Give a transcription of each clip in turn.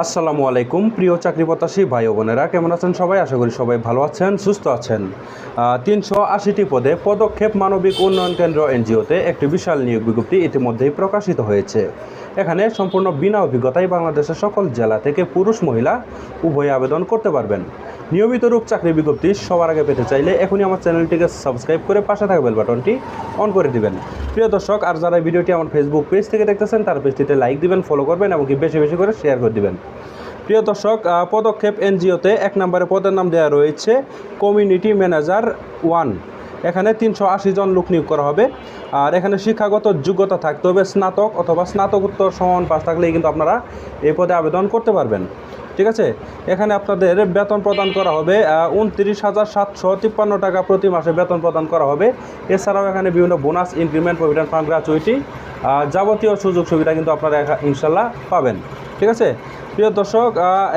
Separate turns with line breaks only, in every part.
আসসালামু আলাইকুম, প্রিয় চাকরি প্রত্যাশী ভাই বোনেরা। কেমন আছেন সবাই? আশা করি সবাই ভালো আছেন, সুস্থ আছেন। তিনশো আশিটি পদে পদক্ষেপ মানবিক উন্নয়ন কেন্দ্র এনজিওতে একটি বিশাল নিয়োগ বিজ্ঞপ্তি ইতিমধ্যেই প্রকাশিত হয়েছে। এখানে সম্পূর্ণ বিনা অভিজ্ঞতায় বাংলাদেশের সকল জেলা থেকে পুরুষ মহিলা উভয় আবেদন করতে পারবেন। নিয়মিত রূপ চাকরি বিজ্ঞপ্তি সবার আগে পেতে চাইলে এখনই আমার চ্যানেলটিকে সাবস্ক্রাইব করে পাশে থাকা বেল বাটনটি অন করে দিবেন। প্রিয় দর্শক, আর যারা ভিডিওটি আমার ফেসবুক পেজ থেকে দেখতেছেন, তার পেজটিতে লাইক দিবেন ফলো করবেন এবং কি বেশি বেশি করে শেয়ার করে দিবেন। প্রিয় দর্শক পদক্ষেপ এনজিওতে এক নম্বরে পদের নাম দেওয়া রয়েছে কমিউনিটি ম্যানেজার ওয়ান এখানে তিনশো আশি জন লোক নিয়োগ করা হবে। আর এখানে শিক্ষাগত যোগ্যতা থাকতে হবে স্নাতক অথবা স্নাতকোত্তর সমান পাস থাকলেই কিন্তু আপনারা এই পদে আবেদন করতে পারবেন। ঠিক আছে? এখানে আপনাদের বেতন প্রদান করা হবে উনত্রিশ হাজার সাতশো তিপ্পান্ন টাকা প্রতি মাসে বেতন প্রদান করা হবে। এছাড়াও এখানে বিভিন্ন bonus increment provident fund gratuity যাবতীয় সুযোগ সুবিধা কিন্তু আপনারা ইনশাল্লাহ পাবেন। ঠিক আছে? প্রিয় দর্শক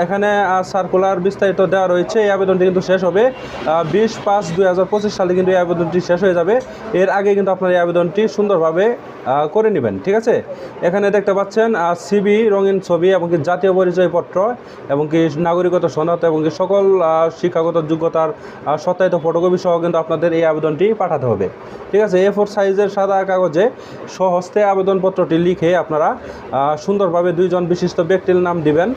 এখানে সার্কুলার বিস্তারিত দেওয়া রয়েছে। এই আবেদনটি কিন্তু শেষ হবে বিশ পাঁচ দুই সালে কিন্তু এই আবেদনটি শেষ হয়ে যাবে। এর আগে কিন্তু আপনার এই আবেদনটি সুন্দরভাবে করে নেবেন, ঠিক আছে? এখানে দেখতে পাচ্ছেন সিবি রঙিন ছবি এবং কি জাতীয় পরিচয়পত্র এবং কি নাগরিকত্ব সনদ এবং কি সকল শিক্ষাগত যোগ্যতার সত্যায়িত ফটোকপি সহ কিন্তু আপনাদের এই আবেদনটি পাঠাতে হবে, ঠিক আছে? এ ফোর সাইজের সাদা কাগজে স্বহস্তে আবেদনপত্রটি লিখে আপনারা সুন্দরভাবে দুইজন বিশিষ্ট ব্যক্তির নাম দিবেন। করবেন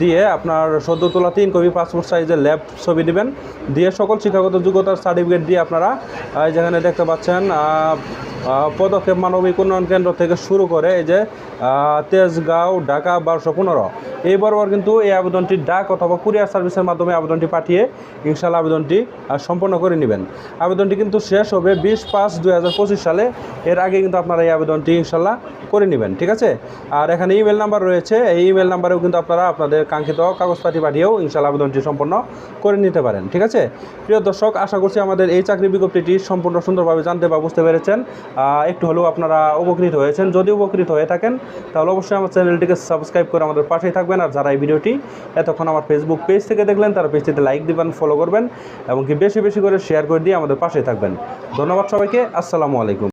দিয়ে আপনার সদ্য তোলা তিন কপি পাসপোর্ট সাইজের ল্যাব ছবি দিবেন দিয়ে সকল শিক্ষাগত যোগ্যতার সার্টিফিকেট দিয়ে আপনারা যেখানে দেখতে পাচ্ছেন পদক্ষেপ মানবিক উন্নয়ন কেন্দ্র থেকে শুরু করে এই যে তেজগাঁও, ঢাকা, বারোশো পনেরো। এই বরাবর কিন্তু এই আবেদনটি ডাক অথবা কুরিয়ার সার্ভিসের মাধ্যমে আবেদনটি পাঠিয়ে ইনশাল্লাহ আবেদনটি সম্পন্ন করে নেবেন। আবেদনটি কিন্তু শেষ হবে বিশ পাঁচ দুই সালে। এর আগে কিন্তু আপনারা এই আবেদনটি ইনশাল্লাহ করে নেবেন, ঠিক আছে? আর এখানে ইমেল নাম্বার রয়েছে। এই ইমেল নাম্বারেও কিন্তু আপনারা আপনাদের কাঙ্ক্ষিত কাগজপাতি পাঠিয়েও ইনশাল্লাহ আবেদনটি সম্পন্ন করে নিতে পারেন, ঠিক আছে? প্রিয় দর্শক, আশা করছি আমাদের এই চাকরি বিজ্ঞপ্তিটি সম্পূর্ণ সুন্দরভাবে জানতে বা বুঝতে পেরেছেন। একটু হলেও আপনারা উপকৃত হয়েছেন। যদি উপকৃত হয়ে থাকেন, তাহলে অবশ্যই আমার চ্যানেলটিকে সাবস্ক্রাইব করে আমাদের পাশেই থাকবেন। আর যারা এই ভিডিওটি এতক্ষণ আমার ফেসবুক পেজ থেকে দেখলেন, তারা পেজটিতে লাইক দিবেন ফলো করবেন এবং কি বেশি বেশি করে শেয়ার করে দিয়ে আমাদের পাশেই থাকবেন। ধন্যবাদ সবাইকে। আসসালামু আলাইকুম।